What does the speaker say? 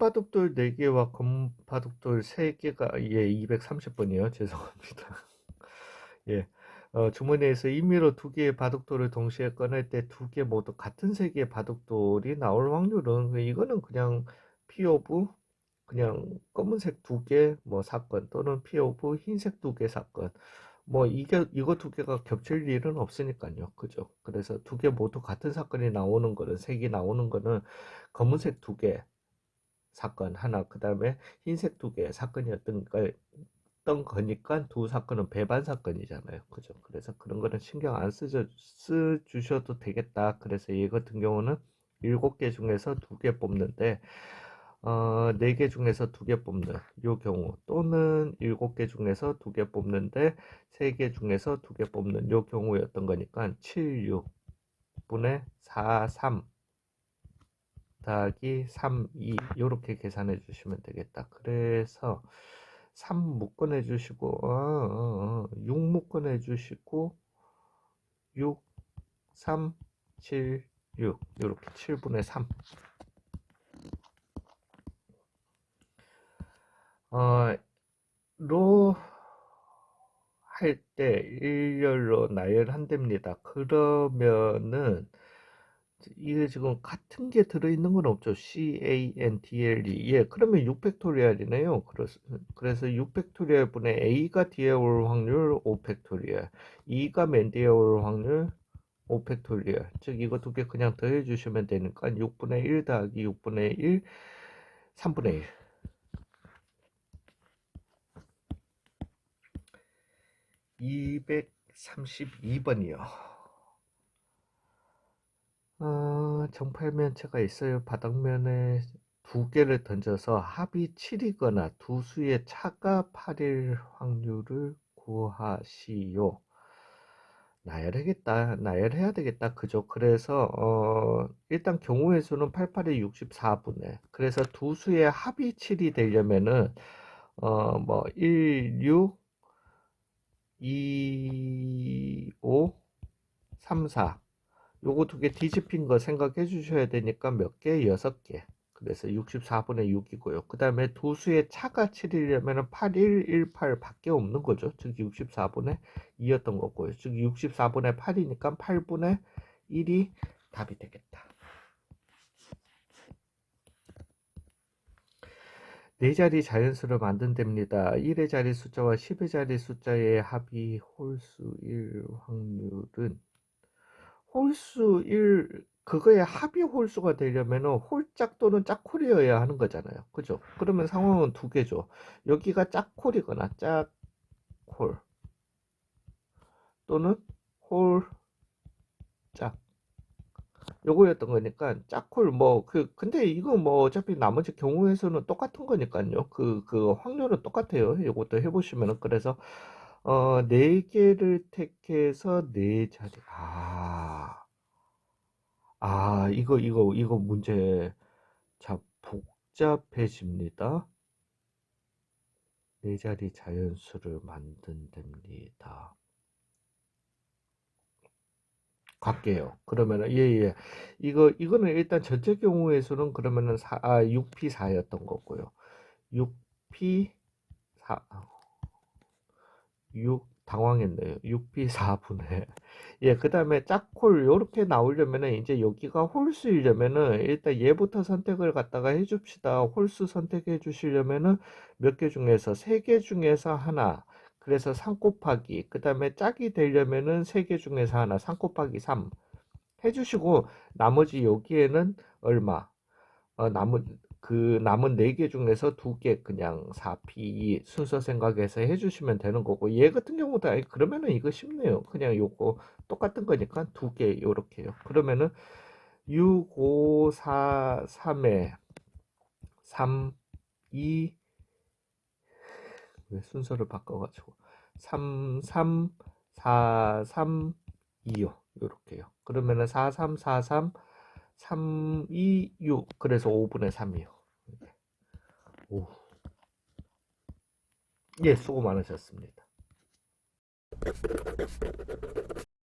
바둑돌 4개와 검은 바둑돌 3개가 예 230번이요. 죄송합니다. 예. 어, 주머니에서 임의로 두 개의 바둑돌을 동시에 꺼낼 때 두 개 모두 같은 색의 바둑돌이 나올 확률은 이거는 그냥 P 오브 그냥 검은색 두 개 뭐 사건 또는 P 오브 흰색 두 개 사건. 뭐 이게 이거 두 개가 겹칠 일은 없으니까요. 그죠? 그래서 두 개 모두 같은 사건이 나오는 거는 색이 나오는 거는 검은색 두개 사건 하나 그 다음에 흰색 두 개 사건이었던 거던 거니까 두 사건은 배반 사건이잖아요. 그죠? 그래서 그런 거는 신경 안 쓰죠, 쓰주셔도 되겠다. 그래서 얘 같은 경우는 일곱 개 중에서 두 개 뽑는데, 어, 네 개 중에서 두 개 뽑는 요 경우, 또는 일곱 개 중에서 두 개 뽑는데, 세 개 중에서 두 개 뽑는 요 경우였던 거니까, 7, 6 분의 4, 3 더하기 3, 2 요렇게 계산해 주시면 되겠다. 그래서 3 묶어내 주시고 어, 어, 어, 6 묶어내 주시고 6 3 7 6 이렇게 7분의 3 어, 로 할 때 일렬로 나열한답니다. 그러면은 이게 지금 같은 게 들어있는 건 없죠. C-A-N-D-L-E. 예, 그러면 6팩토리얼이네요. 그래서 6팩토리얼 분의 A가 뒤에 올 확률 5팩토리얼, 2가 맨 뒤에 올 확률 5팩토리얼. 즉, 이거 두 개 그냥 더해 주시면 되니까 6분의 1 더하기 6분의 1, 3분의 1. 232번이요. 어, 정팔면체가 있어요. 바닥면에 두 개를 던져서 합이 7이거나 두 수의 차가 8일 확률을 구하시오. 나열하겠다. 나열해야 되겠다. 그죠? 그래서 어, 일단 경우의 수는 88의 64분의. 그래서 두 수의 합이 7이 되려면은 어, 뭐 1, 6, 2, 5, 3, 4 요거 두 개 뒤집힌 거 생각해 주셔야 되니까 몇 개? 여섯 개. 그래서 64분의 6이고요. 그 다음에 두 수의 차가 7이려면 8118 밖에 없는 거죠. 즉 64분의 2였던 거고요. 즉 64분의 8이니까 8분의 1이 답이 되겠다. 네 자리 자연수를 만든답니다. 1의 자리 숫자와 10의 자리 숫자의 합이 홀수 1 확률은 홀수 1 그거의 합이 홀수가 되려면은 홀짝 또는 짝콜이어야 하는 거잖아요. 그죠? 그러면 상황은 두 개죠. 여기가 짝콜이거나 짝콜 또는 홀짝 요거였던 거니까 짝콜 뭐그 근데 이거 뭐 어차피 나머지 경우에서는 똑같은 거니까요. 그그 확률은 똑같아요. 이것도 해보시면은 그래서 어, 네 개를 택해서 네 자리. 아, 아, 이거, 이거, 이거 문제. 자, 복잡해집니다. 네 자리 자연수를 만든답니다. 갈게요. 그러면은, 예, 예. 이거, 이거는 일단 전체 경우의 수는 그러면은 4, 아, 6P4였던 거고요. 6P4, 6 당황했네요. 6p 4분의 예, 그 다음에 짝콜 요렇게 나오려면은 이제 여기가 홀수이려면은 일단 얘부터 선택을 갖다가 해줍시다. 홀수 선택해 주시려면은 몇 개 중에서 세 개 중에서 하나. 그래서 3 곱하기 그 다음에 짝이 되려면은 세 개 중에서 하나 3 곱하기 3 해주시고 나머지 여기에는 얼마 어, 남은 그 남은 4개 중에서 2개 그냥 4P 순서 생각해서 해주시면 되는 거고 얘 같은 경우도 아니 그러면은 이거 쉽네요. 그냥 요거 똑같은 거니까 2개 요렇게요. 그러면은 6, 5, 4, 3에 3, 2, 왜 순서를 바꿔가지고 3, 3, 4, 3, 2요. 요렇게요. 그러면은 4, 3, 4, 3 3, 2, 6. 그래서 5분의 3이요. 오. 예, 수고 많으셨습니다.